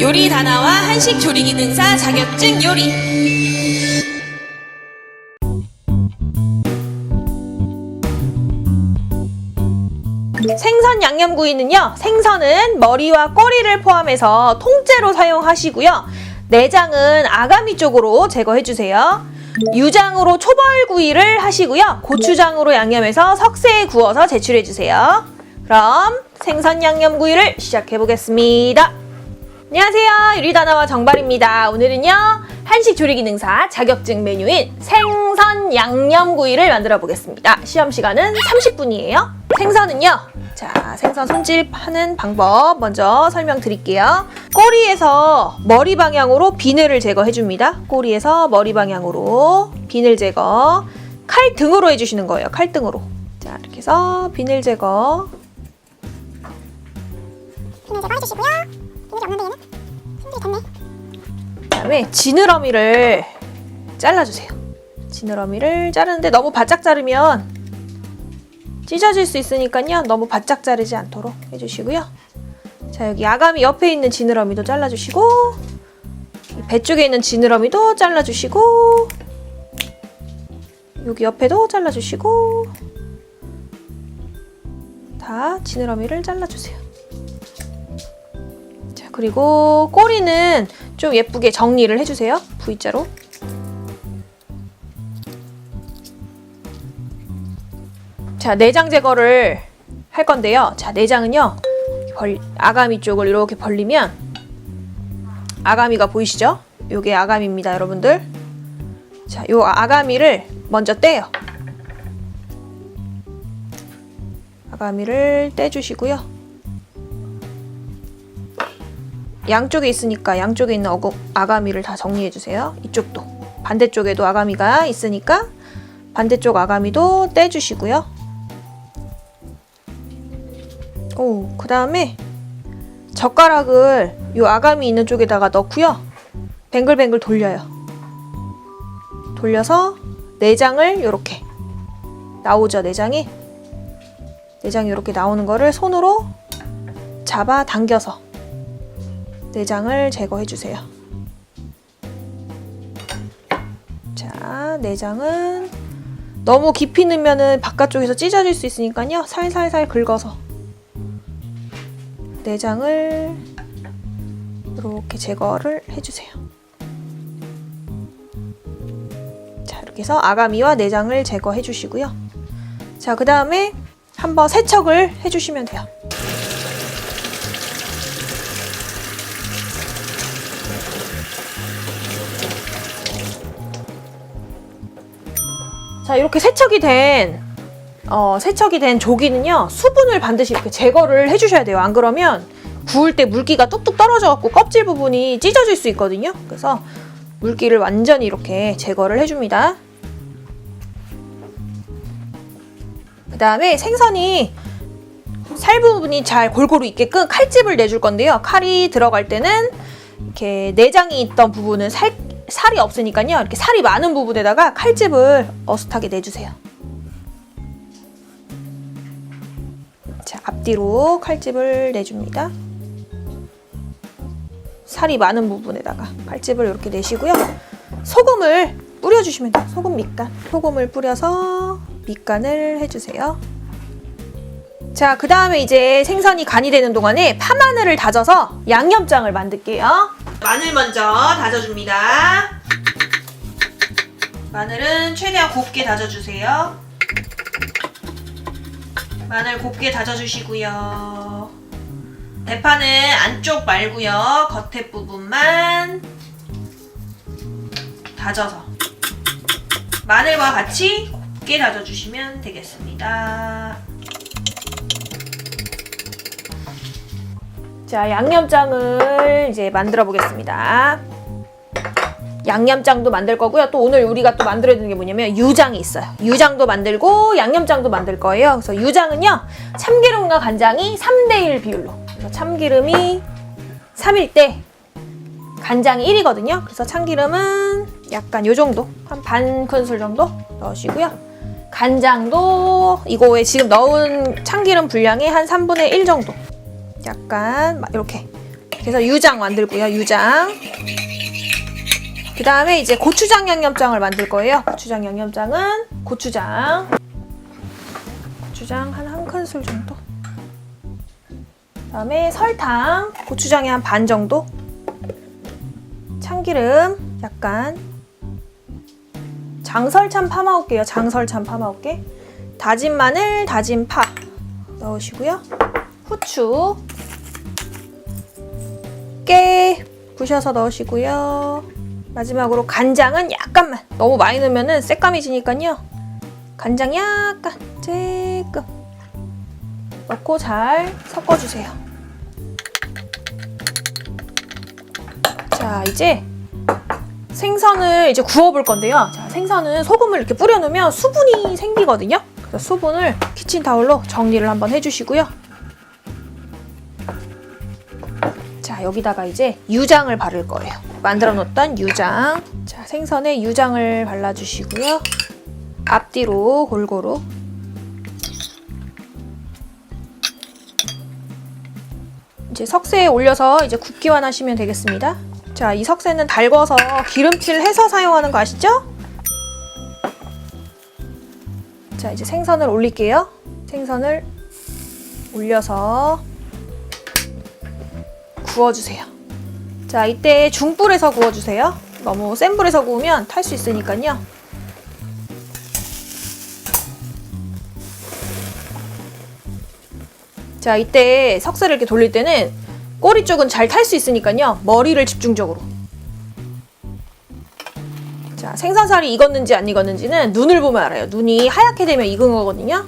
요리 다나와 한식 조리 기능사 자격증 요리. 생선 양념구이는요, 생선은 머리와 꼬리를 포함해서 통째로 사용하시고요. 내장은 아가미 쪽으로 제거해주세요. 유장으로 초벌구이를 하시고요. 고추장으로 양념해서 석쇠에 구워서 제출해주세요. 그럼 생선 양념구이를 시작해보겠습니다. 안녕하세요. 유리다나와 정발입니다. 오늘은요, 한식 조리 기능사 자격증 메뉴인 생선 양념구이를 만들어 보겠습니다. 시험 시간은 30분이에요. 생선은요, 자, 생선 손질하는 방법 먼저 설명드릴게요. 꼬리에서 머리 방향으로 비늘을 제거해 줍니다. 꼬리에서 머리 방향으로 비늘 제거. 칼 등으로 해주시는 거예요. 칼 등으로. 자, 이렇게 해서 비늘 제거. 비늘 제거 해주시고요. 비늘이 없는데 얘는 손질이 됐네. 그다음에 지느러미를 잘라주세요. 지느러미를 자르는데 너무 바짝 자르면 찢어질 수 있으니까요. 너무 바짝 자르지 않도록 해주시고요. 자 여기 아가미 옆에 있는 지느러미도 잘라주시고 이배 쪽에 있는 지느러미도 잘라주시고 여기 옆에도 잘라주시고 다 지느러미를 잘라주세요. 자 그리고 꼬리는 좀 예쁘게 정리를 해주세요. V자로. 자, 내장 제거를 할 건데요. 자, 내장은요. 벌, 아가미 쪽을 이렇게 벌리면 아가미가 보이시죠? 요게 아가미입니다, 여러분들. 자, 요 아가미를 먼저 떼요. 아가미를 떼주시고요. 양쪽에 있으니까 양쪽에 있는 어거, 아가미를 다 정리해 주세요. 이쪽도 반대쪽에도 아가미가 있으니까 반대쪽 아가미도 떼주시고요. 오, 그 다음에 젓가락을 요 아가미 있는 쪽에다가 넣고요. 뱅글뱅글 돌려요. 돌려서 내장을 이렇게 나오죠, 내장이. 내장이 이렇게 나오는 거를 손으로 잡아 당겨서 내장을 제거해 주세요. 자, 내장은 너무 깊이 넣으면은 바깥쪽에서 찢어질 수 있으니까요. 살살살 긁어서 내장을 이렇게 제거를 해주세요. 자, 이렇게 해서 아가미와 내장을 제거해 주시고요. 자, 그 다음에 한번 세척을 해주시면 돼요. 자, 이렇게 세척이 된, 어, 세척이 된 조기는요, 수분을 반드시 이렇게 제거를 해주셔야 돼요. 안 그러면 구울 때 물기가 뚝뚝 떨어져 갖고 껍질 부분이 찢어질 수 있거든요. 그래서 물기를 완전히 이렇게 제거를 해줍니다. 그 다음에 생선이 살 부분이 잘 골고루 있게끔 칼집을 내줄 건데요. 칼이 들어갈 때는 이렇게 내장이 있던 부분은 살, 살이 없으니까요. 이렇게 살이 많은 부분에다가 칼집을 어슷하게 내주세요. 자, 앞뒤로 칼집을 내줍니다. 살이 많은 부분에다가 칼집을 이렇게 내시고요. 소금을 뿌려주시면 돼요. 소금 밑간. 소금을 뿌려서 밑간을 해주세요. 자, 그 다음에 이제 생선이 간이 되는 동안에 파마늘을 다져서 양념장을 만들게요. 마늘 먼저 다져줍니다. 마늘은 최대한 곱게 다져주세요. 마늘 곱게 다져주시고요. 대파는 안쪽 말고요. 겉에 부분만 다져서 마늘과 같이 곱게 다져주시면 되겠습니다. 자, 양념장을 이제 만들어 보겠습니다. 양념장도 만들 거고요. 또 오늘 우리가 또 만들어야 되는 게 뭐냐면 유장이 있어요. 유장도 만들고 양념장도 만들 거예요. 그래서 유장은요. 참기름과 간장이 3대1 비율로. 그래서 참기름이 3일 때 간장이 1이거든요. 그래서 참기름은 약간 요 정도. 한 반 큰술 정도 넣으시고요. 간장도 이거에 지금 넣은 참기름 분량의 한 3분의 1 정도. 약간 막 이렇게 그래서 유장 만들고요. 유장. 그 다음에 이제 고추장 양념장을 만들 거예요. 고추장 양념장은 고추장. 고추장 한 한 큰술 정도. 그 다음에 설탕, 고추장의 한반 정도. 참기름 약간. 장설참 파 먹을게요. 장설참 파 먹을게. 다진 마늘, 다진 파 넣으시고요. 후추. 깨 부셔서 넣으시고요. 마지막으로 간장은 약간만. 너무 많이 넣으면 새까미 지니까요. 간장 약간 조금 넣고 잘 섞어주세요. 자 이제 생선을 이제 구워볼 건데요. 자, 생선은 소금을 이렇게 뿌려놓으면 수분이 생기거든요. 그래서 수분을 키친타올로 정리를 한번 해주시고요. 여기다가 이제 유장을 바를 거예요. 만들어 놓던 유장. 자 생선에 유장을 발라주시고요. 앞뒤로 골고루. 이제 석쇠에 올려서 이제 굽기만 하시면 되겠습니다. 자, 이 석쇠는 달궈서 기름칠 해서 사용하는 거 아시죠? 자, 이제 생선을 올릴게요. 생선을 올려서 구워주세요. 자, 이때 중불에서 구워주세요. 너무 센 불에서 구우면 탈 수 있으니까요. 자, 이때 석쇠를 이렇게 돌릴 때는 꼬리 쪽은 잘 탈 수 있으니까요. 머리를 집중적으로. 자, 생선살이 익었는지 안 익었는지는 눈을 보면 알아요. 눈이 하얗게 되면 익은 거거든요.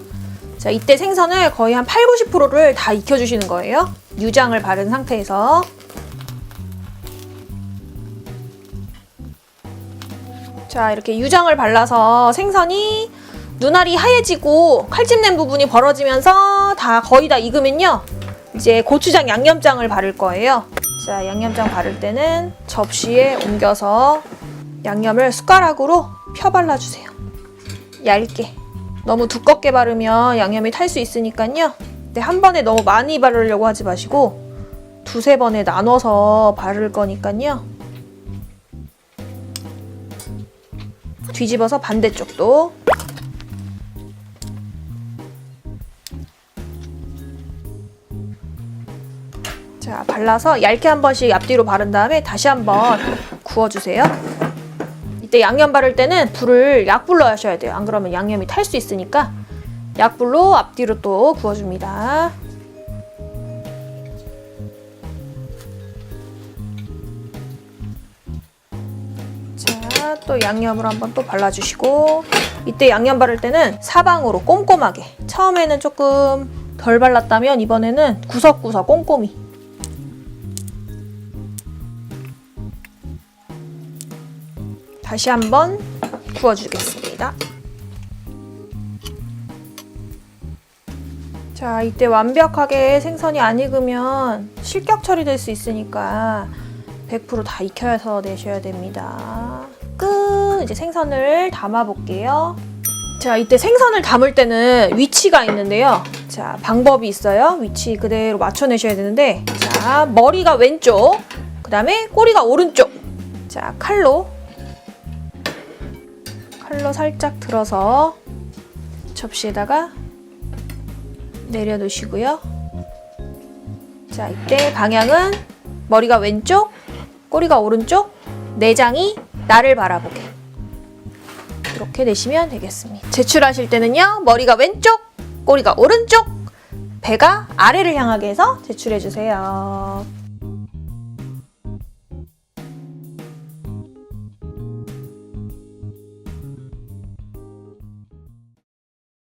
자, 이때 생선을 거의 한 8, 90%를 다 익혀주시는 거예요. 유장을 바른 상태에서. 자, 이렇게 유장을 발라서 생선이 눈알이 하얘지고 칼집 낸 부분이 벌어지면서 다 거의 다 익으면요. 이제 고추장 양념장을 바를 거예요. 자, 양념장 바를 때는 접시에 옮겨서 양념을 숟가락으로 펴 발라주세요. 얇게. 너무 두껍게 바르면 양념이 탈 수 있으니까요. 근데 한 번에 너무 많이 바르려고 하지 마시고 두세 번에 나눠서 바를 거니까요. 뒤집어서 반대쪽도 자, 발라서 얇게 한 번씩 앞뒤로 바른 다음에 다시 한번 구워주세요. 이때 양념 바를 때는 불을 약불로 하셔야 돼요. 안 그러면 양념이 탈 수 있으니까 약불로 앞뒤로 또 구워줍니다. 자, 또 양념을 한번 또 발라주시고 이때 양념 바를 때는 사방으로 꼼꼼하게 처음에는 조금 덜 발랐다면 이번에는 구석구석 꼼꼼히 다시 한번 구워주겠습니다. 자, 이때 완벽하게 생선이 안 익으면 실격 처리될 수 있으니까 100%다 익혀서 내셔야 됩니다. 끝! 이제 생선을 담아 볼게요. 자, 이때 생선을 담을 때는 위치가 있는데요. 자, 방법이 있어요. 위치 그대로 맞춰내셔야 되는데, 자, 머리가 왼쪽, 그 다음에 꼬리가 오른쪽. 자, 칼로 칼로 살짝 들어서 접시에다가 내려 놓으시고요. 자, 이때 방향은 머리가 왼쪽, 꼬리가 오른쪽, 내장이 나를 바라보게. 이렇게 내시면 되겠습니다. 제출하실 때는요, 머리가 왼쪽, 꼬리가 오른쪽, 배가 아래를 향하게 해서 제출해 주세요.